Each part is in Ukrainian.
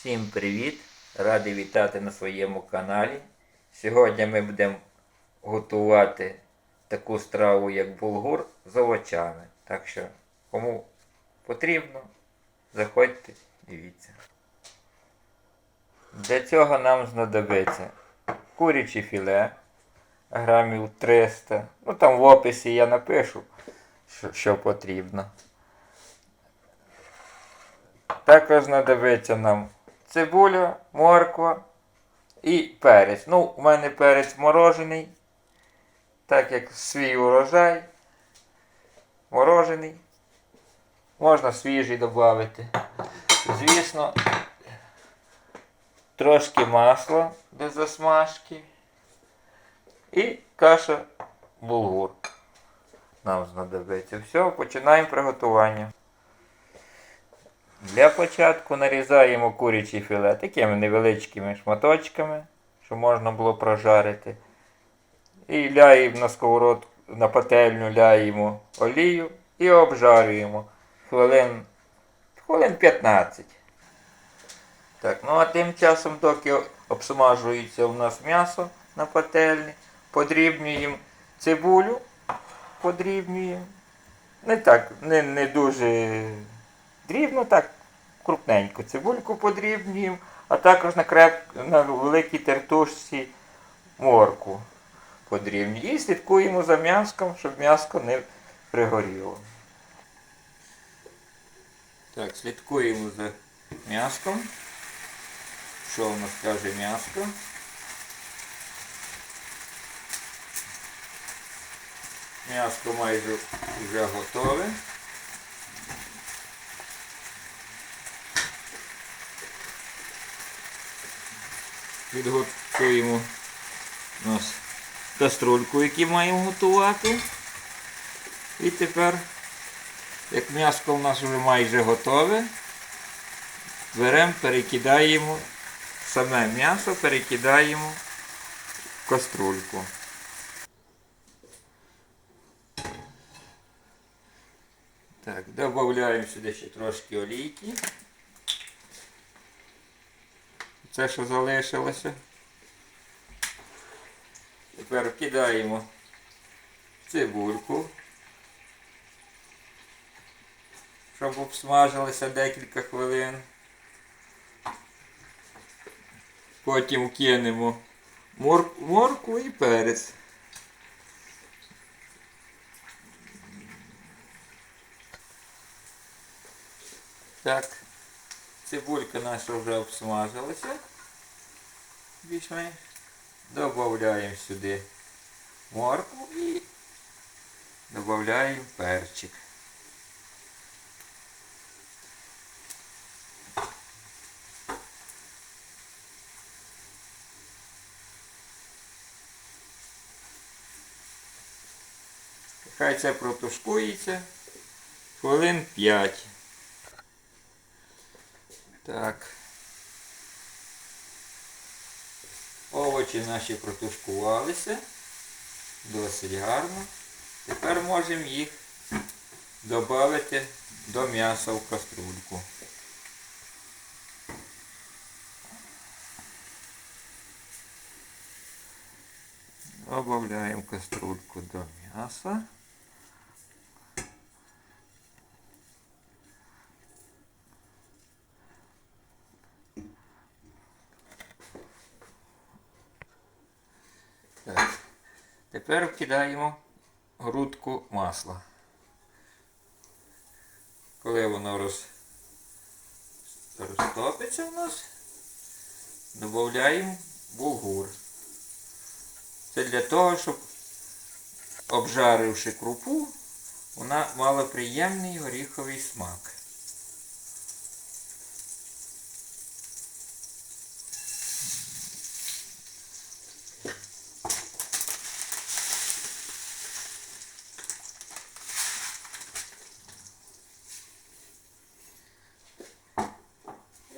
Всім привіт! Радий вітати на своєму каналі. Сьогодні ми будемо готувати таку страву, як булгур з овочами. Так що, кому потрібно, заходьте, дивіться. Для цього нам знадобиться куряче філе грамів 300. Ну там в описі я напишу, що, що потрібно. Також знадобиться нам цибуля, морква і перець. Ну, у мене перець морожений, так як свій урожай. Морожений. Можна свіжий додати. Звісно, трошки масла для засмажки. І каша булгур. Нам знадобиться. Все, починаємо приготування. Для початку нарізаємо курячий філе такими невеличкими шматочками, щоб можна було прожарити. І ляємо на сковородку, на пательню ляємо олію і обжарюємо хвилин, хвилин 15. Так, ну а тим часом, доки обсмажується у нас м'ясо на пательні, подрібнюємо цибулю, подрібнюємо. Не так, не, не дуже дрібно, так крупненько. Цибульку подрібнюємо, а також на, креп... на великій тертушці морку подрібнюємо. І слідкуємо за м'яском, щоб м'яско не пригоріло. Так, слідкуємо за м'яском. Що у нас каже м'яско? М'яско майже вже готове. Підготуємо у нас каструльку, яку маємо готувати. І тепер, як м'яско у нас вже майже готове, беремо, перекидаємо саме м'ясо, перекидаємо в каструльку. Так, додаємо сюди ще трошки олійки. Це, що залишилося. Тепер кидаємо цибульку, щоб обсмажилося декілька хвилин. Потім кинемо мор... моркву і перець. Так, цибулька наша вже обсмажилася. Більш-менш. Добавляємо сюди моркву і додаємо перчик. Хай це протушкується хвилин 5. Так. Овочі наші протушкувалися. Досить гарно. Тепер можемо їх додати до м'яса в каструльку. Добавляємо каструльку до м'яса. Тепер вкидаємо грудку масла. Коли воно роз... розтопиться у нас, додаємо булгур. Це для того, щоб обжаривши крупу, вона мала приємний горіховий смак.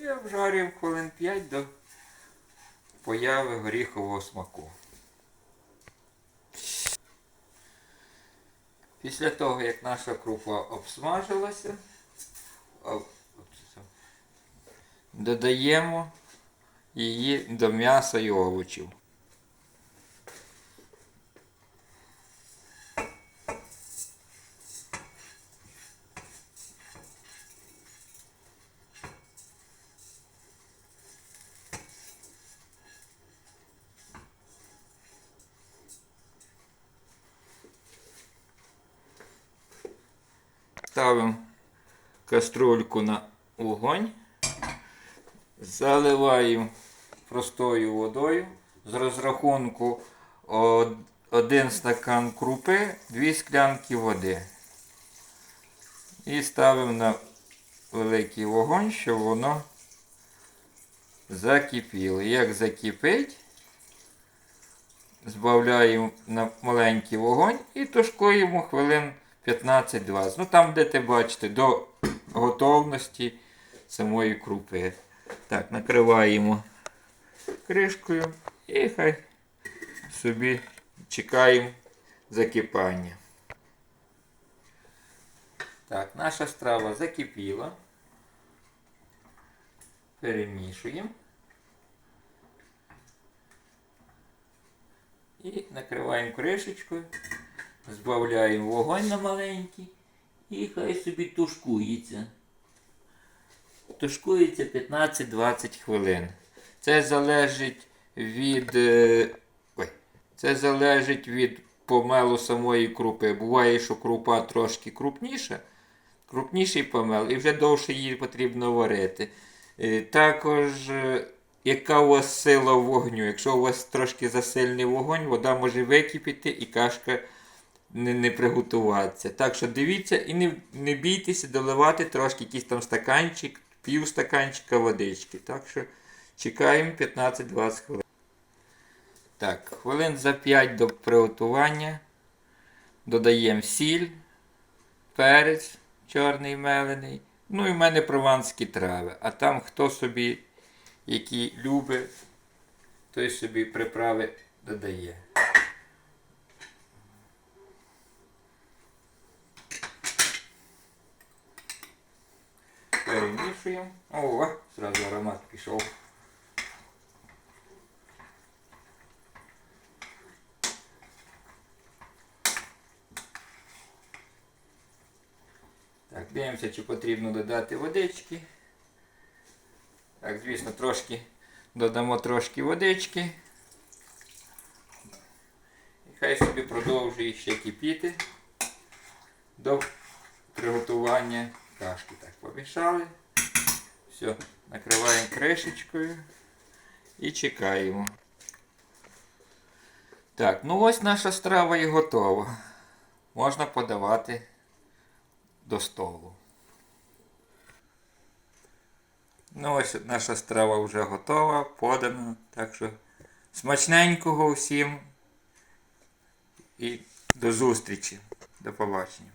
І обжарюємо хвилин 5 до появи горіхового смаку. Після того, як наша крупа обсмажилася, додаємо її до м'яса і овочів. Ставимо каструльку на вогонь. Заливаємо простою водою. З розрахунку один стакан крупи, дві склянки води. І ставимо на великий вогонь, щоб воно закипіло. Як закипить, збавляємо на маленький вогонь і тушкуємо хвилин 15-20. Ну там, де ти бачите, до готовності самої крупи. Так, накриваємо кришкою і хай собі чекаємо закипання. Так, наша страва закипіла. Перемішуємо. І накриваємо кришечкою, збавляємо вогонь на маленький і хай собі тушкується. Тушкується 15-20 хвилин. Це залежить від. е, Ой, це залежить від помелу самої крупи. Буває, що крупа трошки крупніша, крупніший помел, і вже довше її потрібно варити. Е, Також, е, яка у вас сила вогню? Якщо у вас трошки засильний вогонь, вода може википіти і кашка не, не приготуватися. Так що дивіться і не, не бійтеся доливати трошки якийсь там стаканчик, пів стаканчика водички. Так що чекаємо 15-20 хвилин. Так, хвилин за 5 до приготування додаємо сіль, перець чорний мелений. Ну і в мене прованські трави. А там хто собі, які любить, той собі приправи додає. Перемішуємо. О, зразу аромат пішов. Так, дивимося, чи потрібно додати водички. Так, звісно, трошки додамо трошки водички. І хай собі продовжує ще кипіти до приготування кашки. Так, помішали. Все, накриваємо кришечкою і чекаємо. Так, ну ось наша страва і готова. Можна подавати до столу. Ну ось наша страва вже готова, подана. Так що смачненького всім і до зустрічі. До побачення.